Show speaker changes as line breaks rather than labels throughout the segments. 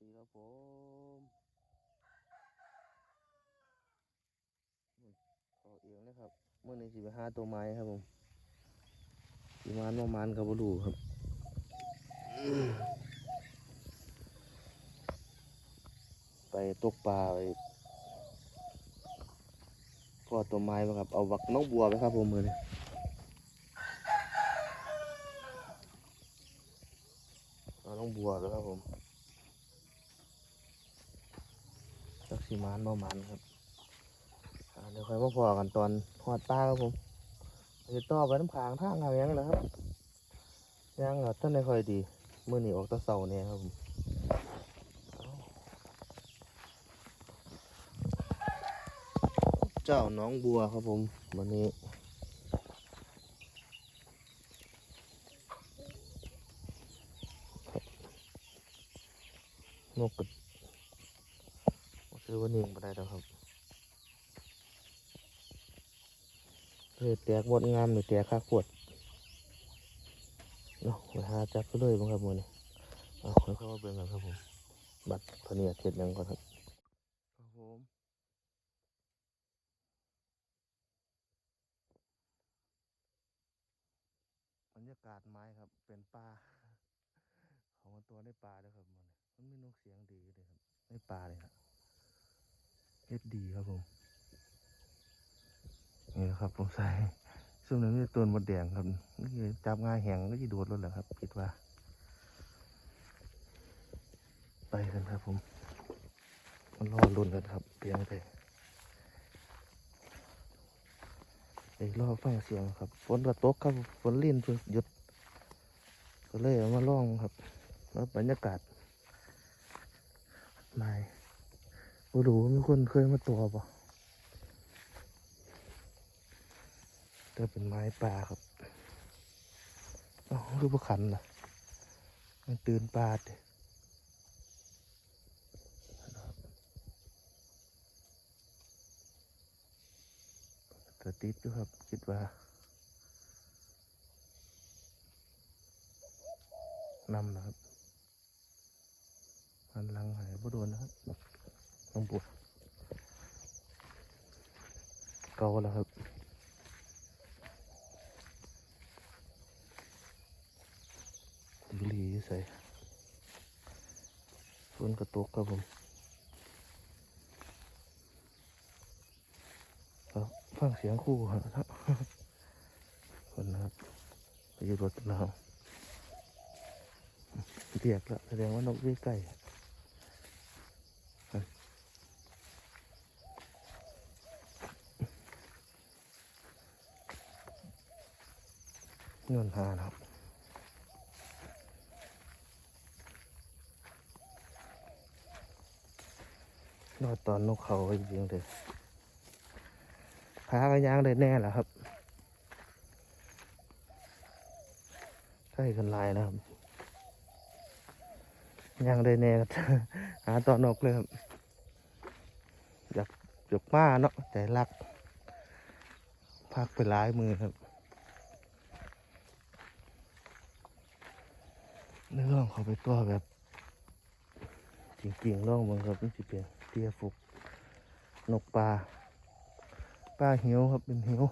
ดีครับผมอุ้ยเขาเองนะครับ เมื่อนี้สิไปหาตัวไม้ครับผมสีมานประมาณกับบรูครับไปตกปลาไปพอตัวไม้มาครับ เอาวักน้องบัวไปครับผมมือนี้เอาน้องบัวไปครับผม จักสีมานประมาณครับเดี๋ยวค่อยมาพอกันตอนหอดปลาครับผมจะต่อไปน้ำผางทางเอายังนะครับยังเหรอท่านได้ค่อยดีมื่อนี้ออกตะเสาเนี่ยครับผมเจ้าน้องบัวครับผมวันนี้นกกระ วันนี้ยังไม่ได้แล้วครับเฮ้ยแตกหมดงามหรือแตกค่าขวดเนาะไปหาจับไปเลยบ้างครับมือนี้เอาค่อยๆมาเบิ่งกันครับผม บัตรพะเนียเสร็จยังก่อนครับครับผมบรรยากาศไม้ครับ เป็นป่าของมันตัวในป่าเลยครับมันมันมีนกเสียงดีเลยครับในป่าเลยครับ เฮ็ดดีครับผมนี่นะครับผมใส่ซึ่งนั้นมีตัวมดแดงครับนี่จับง่ายแหงก็จะโดดรถแหละครับคิดว่า ไปกันครับผม มันรอรุ่นกันครับเพียงแต่ไอ้รอฟังเสียงครับฝนกระตกครับฝนลิ่นเพิ่งหยุด ก็เลยเอามาล่องครับแล้วบรรยากาศไม่ บ่รู้มีคนเคยมาตัวป่ะแต่เป็นไม้ป่าครับเอ้าคือบ่ขันล่ะมันตื่นปลาดเต่ติดอยู่ครับ คิดว่า นำนะครับหันลังหายบ่โดนนะครับ น้องบัวเกาแล้วครับบุหรี่ใส่ฝนกระตกครับผมครับฟังเสียงคู่ครับคนนะครับไปยืดรถนะครับเรียกแล้วแสดงว่านกวิ่งใกล้ เงินหาครับรอดตอนนกเขาจริงๆเลยพากันย่างได้แน่แหละครับใช่กันลายนะครับย่างได้แน่ครับหาตอนนกเลยครับอยากอยากมาเนาะแต่รักพักไปหลายมือครับ นร่องเขาไปตัวแบบ จริงๆร่องมันครับมันจะเป็นเตี้ยฟุกนกปลาปลาเหียวครับเป็นเหียว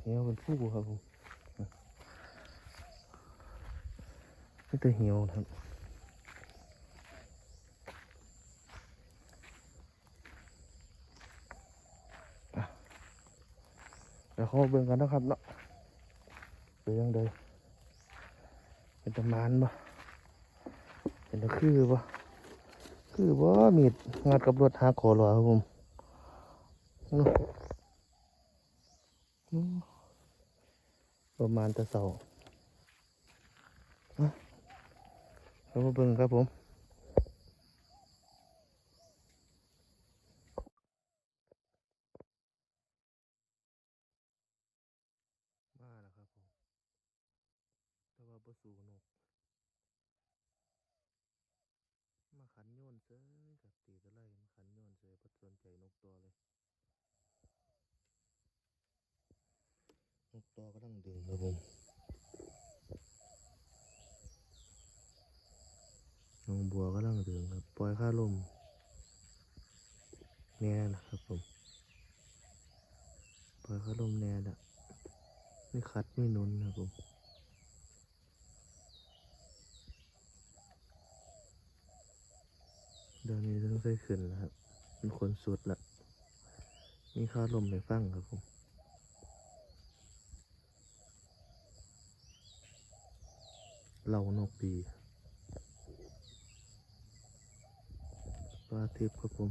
เหียวเป็นผู้ครับผมนี่ตัวเหียวนะครับเดี๋ยวเขามาเบิ่งกันนะครับเนาะ เป็นยังไงเป็นตะมานบ่เป็นตะคือบ่คือบ่มีดงัดกับรถหาขอหรอครับผมประมาณตะเสาแล้วมาเบิ่งครับผมมาแล้วครับผม แต่ว่าบ่สูนก มาขันโยนเซยกับตีตะไลมาขันโยนเซยบ่สนใจนกตัวเลย นกตัวก็ต้อง ดึงครับผมบัวกำลังดืองครับ ปล่อยค่าลมแน่นะครับผม ปล่อยค่าลมแน่ละไม่คัดไม่นุนนะครับผมเดี๋ยวนี้ต้องใส่ขึ้นแล้วครับ มันคนสุดละมีค่าลมให้ฟังครับผม เรานกดีปลาเทิพย์ครับผม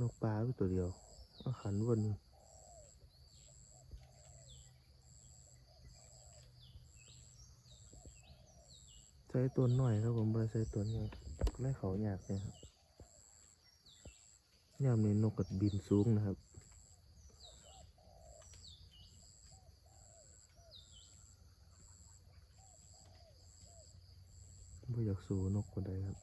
นกปลาตัวเดียวอาขันวันใช้ตัวหน่อยครับผมไม่ได้ใช้ตัวใหญ่ไล่เขายากเลยครับยามนี้นกกัดบินสูงนะครับ ไม่อยาก สู้นกคนใดครับ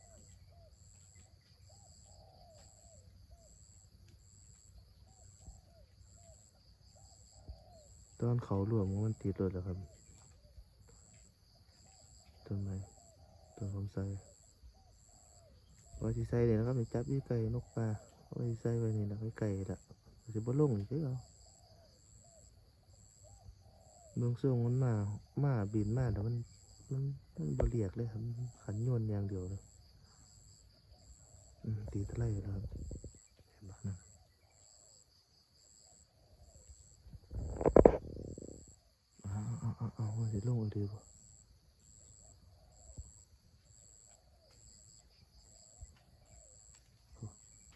ตอนเขาหลวมมันติดรถแล้วครับต้นไม้ต้นผมใส่ว่าที่ใส่เนี่ยนะครับจับยี่ไก่นกปลาว่าที่ใส่ไว้นี่นะไว้ไก่ละจะบ่ลงอีกเด้อเอาเมืองส่งมันมามาบินมาแต่มัน มันมันบเรียกเลยครับขันโยนอย่างเดียวเลยตีตะไลแล้วครับเห็นปะนั่นเอาเอาเอาเอาเอาสิลงเอาดีป่ะ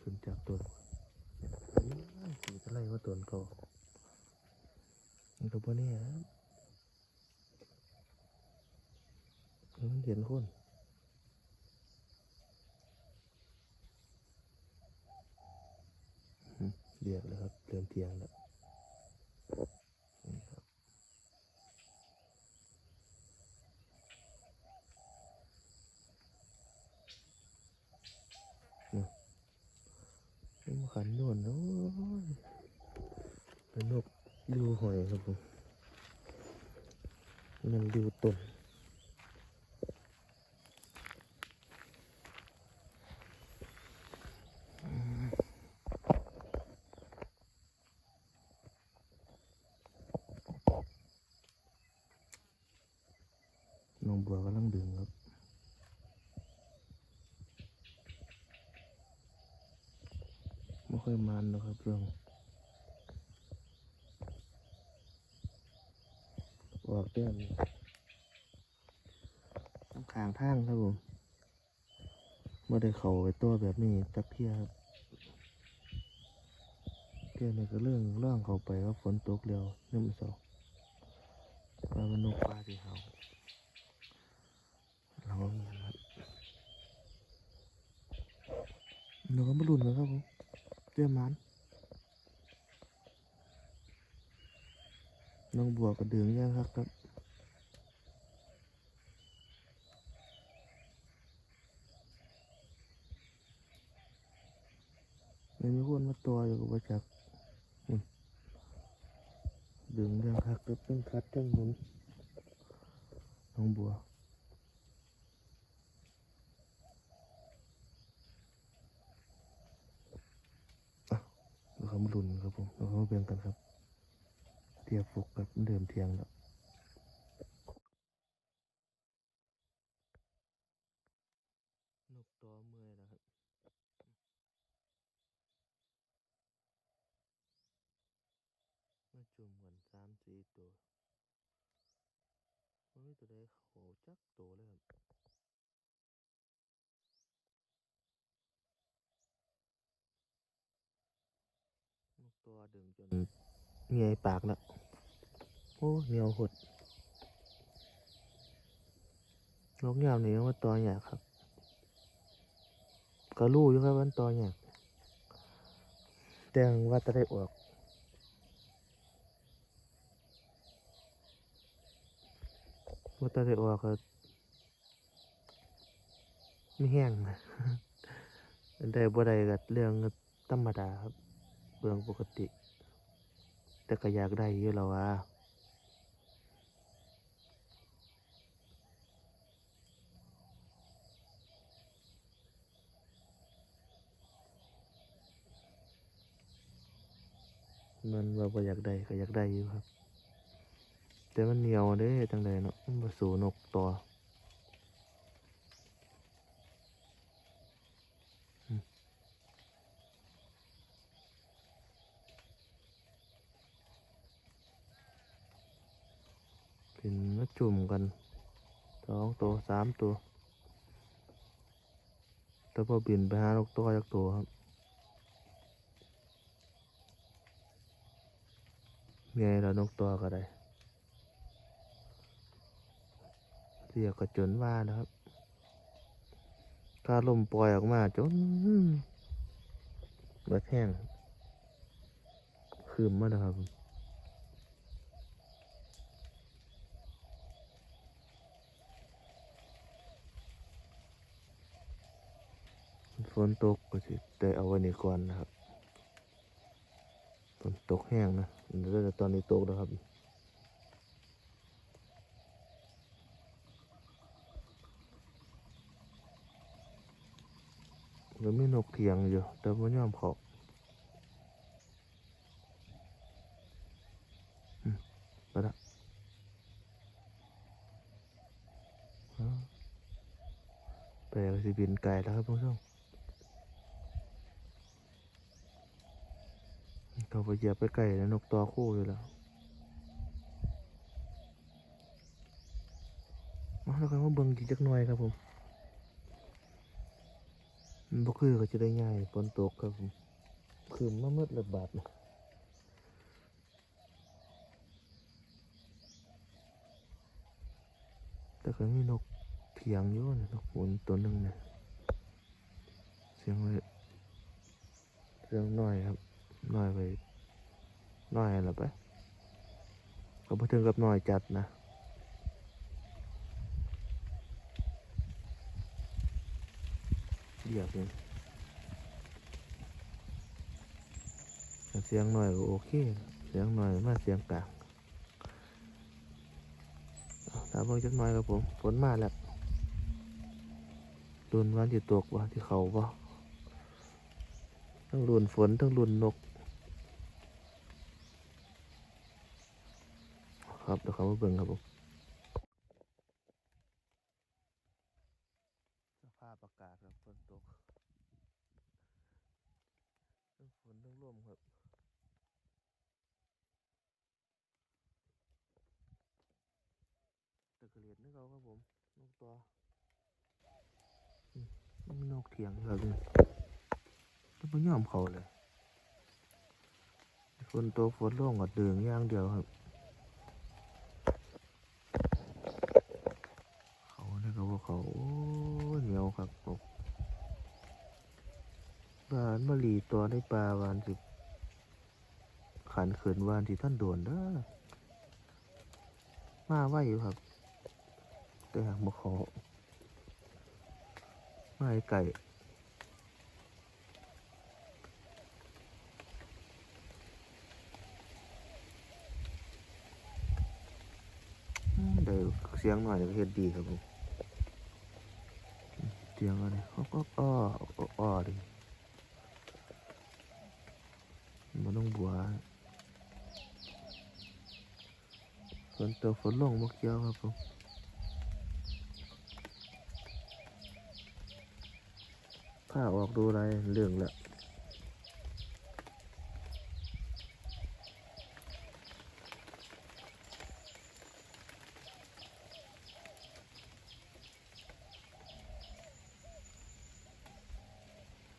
ขึ้นจับตัวตีตะไลว่าตัวเขามันก็บ่เนี่ยครับ มัน เห็นคนอืมเรียกแล้วครับเริ่มเทียงแล้วขันนี่มาขันโยนโอ้ยเป็นนกดูหอยครับผมมันดูต้น น้องบัวกำลังดึงครับไม่ค่อยมันหรอกครับเรื่องออกเต้นต้อง ขางทางครับผมเมื่อได้เข่าไปตัวแบบนี้จักเที่ยครับเที่ยนี่ก็เรื่องร่างเขาไปว่าฝนตกเร็วนี่มันเสาปลามันนกปลาที่เขาเราก็มีครับหนูก็มาลุ้นกันครับผมเจ้ามันน้องบัวก็เดืองย่างครับครับ ไม่มีคนมาตัวอยู่กับว่าจักอืมดึงย่างคักตึ๊บต้องคัดตึ้งหมุนน้องบัว เราเขามาลุ้นครับผมเราเขามาเบ่งกันครับ เทียบฟุกกับเดิมเทียงแล้วนกตัวเมื่อยแล้วครับมา จุ่มกันสามสี่ตัว มันไม่ตัวใดเขาจักตัวเลยครับนกตัวดึงจนเงยปากแล้วโอ้เหนียวหดนกยามนี่ว่าตัวใหญ่ครับก็รู้อยู่ครับว่ามันตัวใหญ่แต่ว่าจะได้ออก ว่าตาได้ออกก็ไม่แห้งได้บ่ได้กับเรื่องธรรมดาครับเรื่องปกติ แต่ก็อยากได้อยู่แล้วว่ามันว่าอยากได้ก็อยากได้อยู่ครับ แต่มันเหนียวเด้จังใดเนาะมันบ่สู่นกต่ออืมเป็นมาจุ่มกันสองตัวสามตัวแต่พอบินไปหานกตัวจากตัวครับไงแล้วนกตัวก็ได้ เรียกกระจนว่านะครับถ้าลมปล่อยออกมาจนเบิดแห้งคืมมาแล้วครับฝนตกก็สิได้เอาไว้นี่ก่อนนะครับฝนตกแห้งนะเดี๋ยวตอนนี้ตกแล้วครับ แล้วมีนกเถียงอยู่ แต่ไม่ยอมเขาอืมไปละอ้าวไปก็สิบินไกลแล้วครับผู้ชมเขาไปเหยียบไปไก่แล้วนกตัวคู่อยู่แล้วมาแล้วกันว่าเบิ่งจีจักหน่อยครับผม บ่คือก็จะได้ง่ายฝนตกครับผมคืนมามื่อระบาดนะแต่ก็มีนกเถียงอยู่นะนกหุ่นตัวหนึ่งเนี่ยเสียงเลยเสียงน้อยครับน้อยไปน้อยละไปก็พอถึงกับน้อยจัดนะ เรียบเลยเสียงหน่อยก็โอเค เสียงหน่อยมาเสียงกลางเอาถ้าเบิ่งจักหน่อยครับผมฝนมาแล้วรุนวันที่ตกว่าที่เขาบ่ทั้งรุนฝนทั้งรุนนก ครับเดี๋ยวเขามาเบิ่งครับผมสภาพอากาศครับฝนตกทั้งฝนทั้งลมครับ ตะเถียดนี่เขาครับผมนกตัวมีนกเถียงครับนี่แล้วไม่ยอมเขาเลยฝนตกฝนร่วงก็เดืองย่างเดียวครับ เขาเนี่ยเขาบอกเขาโอ้เหนียวครับผมบานมะลีตัวในปลาวานสิขันเขินวานที่ท่านโดนเด้อมาไหวอยู่ครับ แต่หากบ่เขามาให้ไก่เดี๋ยวเสียงหน่อยก็เฮ็ดดีครับผมเสียงอะไรเขาก็อ้ออ้ออ้อดิมันต้องบัวฝนตกฝนลงมาเกี่ยวครับผม ถ้าออกดูอะไรเรื่องละ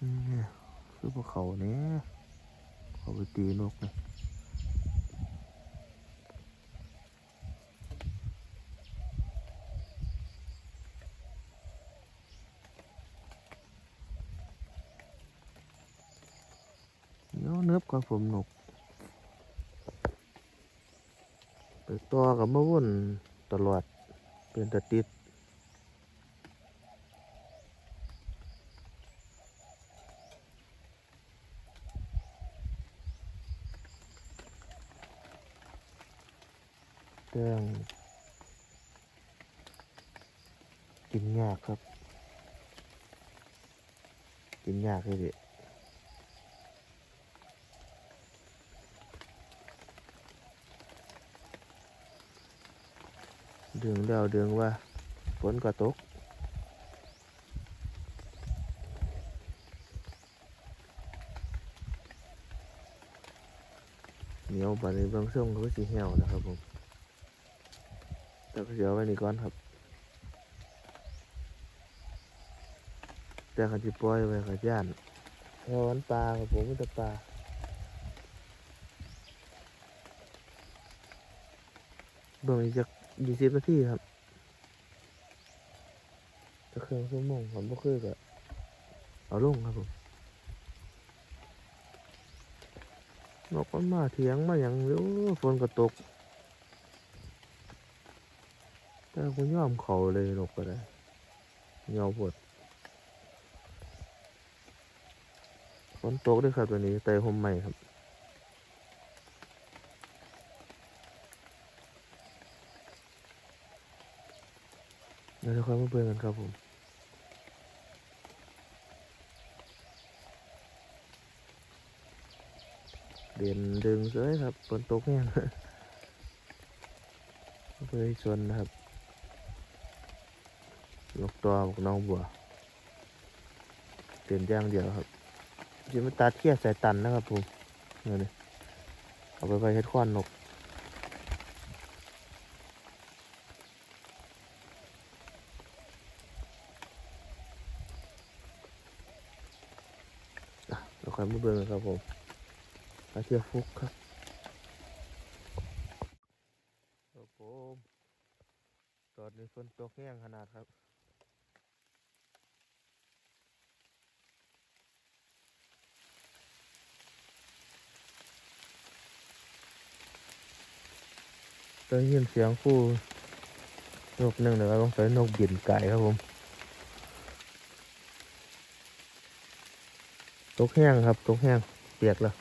นี่คือพวกเขาเนี่ยเขาไปตีนกเนี่ยเดี๋ยวเนิบกับ ผมนกไปต่อกับมาวุ่นตลอดเป็นตะติดเรื่องกินยากครับ กินยากเลยดิ ดึงแล้วดึงว่าฝนก็ตกเหนียวบาดนี้บางช่วงก็สิเหี่ยวนะครับผมแต่ก็เสียวไว้นี่ก่อนครับ แต่เขาจะปล่อยไว้เขาย่านเพราะวันปลาครับผมมีแต่ปลาเบิ่งอีกจัก ยี่สิบนาทีครับจะเครื่องชั่วโมงผมบ่คือก็เอาลงครับผมนกมันมาเถียงมาอย่างเดียวฝนก็ตก แต่กูยอมเขาเลยนกก็ได้เงาปวดฝนตกด้วยครับตัวนี้แต่ห่มใหม่ครับ เดี๋ยวเราค่อยมาเบิ่งกันครับผมเด่นดึงเสยครับฝนตกแห้งเพื่อชนนะครับนกตัวบอกน้องบัวเด่นย่างเดียวครับจะมาตัดเขี้ยใส่ตันนะครับผมเนี่ยเอาไปไปเฮ็ดควันนกอะเราค่อย มาเบิ่งกันครับผมตาเขี้ยฟุกครับครับผมตอนนี้ฝนตกแห้งขนาดครับได้ยินเสียงคู่นกหนึ่งเดี๋ยวเราต้องใส่นกบินไก่ครับผม ตกแห้งครับ ตกแห้งเปียกแล้ว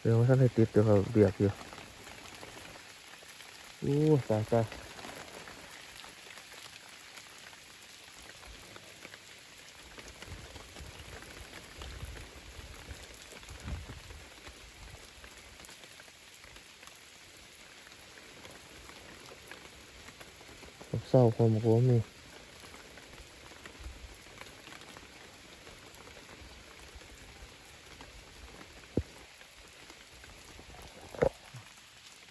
เดี๋ยวท่านให้ติดเดี๋ยวเขาเบียกอยู่อู้ตายตาย เศร้าความกลัวมี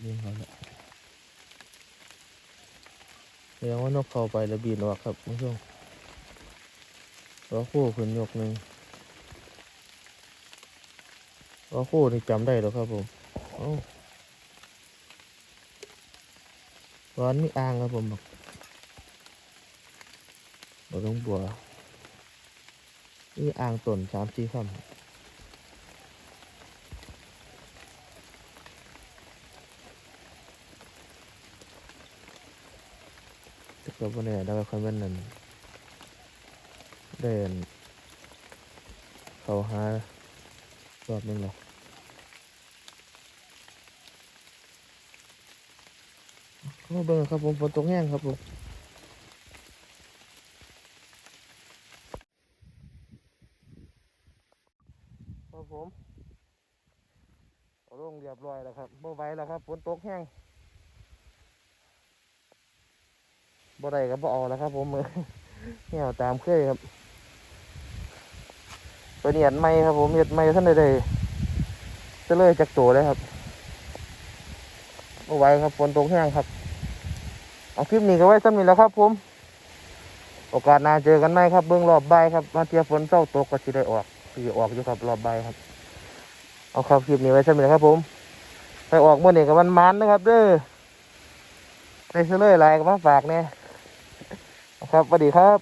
ยิงเขาเนี่ยแสดงว่านกเข้าไปแล้วบินออกครับคุณผู้ชมล้อคู่ขึ้นยกหนึ่งล้อคู่นี่จำได้แล้วครับผมเอ้าร้อนมีอ่างครับผมบอก น้องบัวนี่อ่างต้นสามสี่คำแต่ก็บ่แน่แล้วก็ค่อยแม่นนั่นเดินเขาหารอบนึงหรอเข้ามาเบิ่งครับผมฝนตกแห้งครับผม ครับผมเอาลงเรียบร้อยแล้วครับบ่ ไหวแล้วครับฝนตกแห้งบ่ได้ก็บ่เอาแล้วครับ ผมมือเหี่ยวตามเคยครับตัวนี้เห็ดไม้ครับผมเห็ดไม้ท่านใดๆจะเลยจากตัวเลยครับบ่ไหวครับฝนตกแห้งครับเอาคลิปนี้ก็ไว้สำนี้แล้วครับ ผม โอกาสหน้าเจอกันไหมครับเบื้องรอบใบครับมาเทียฝนเศร้าตกก็สิได้ออกที่ออกอยู่ครับรอบใบครับ เอาครับคลิปนี้ไว้ใช่ไหมครับผม ไปออกมื่อนี่กับมันมันนะครับ เด้อไปเฉลยลายกับมาฝากเนี่ยครับสวัสดีครับ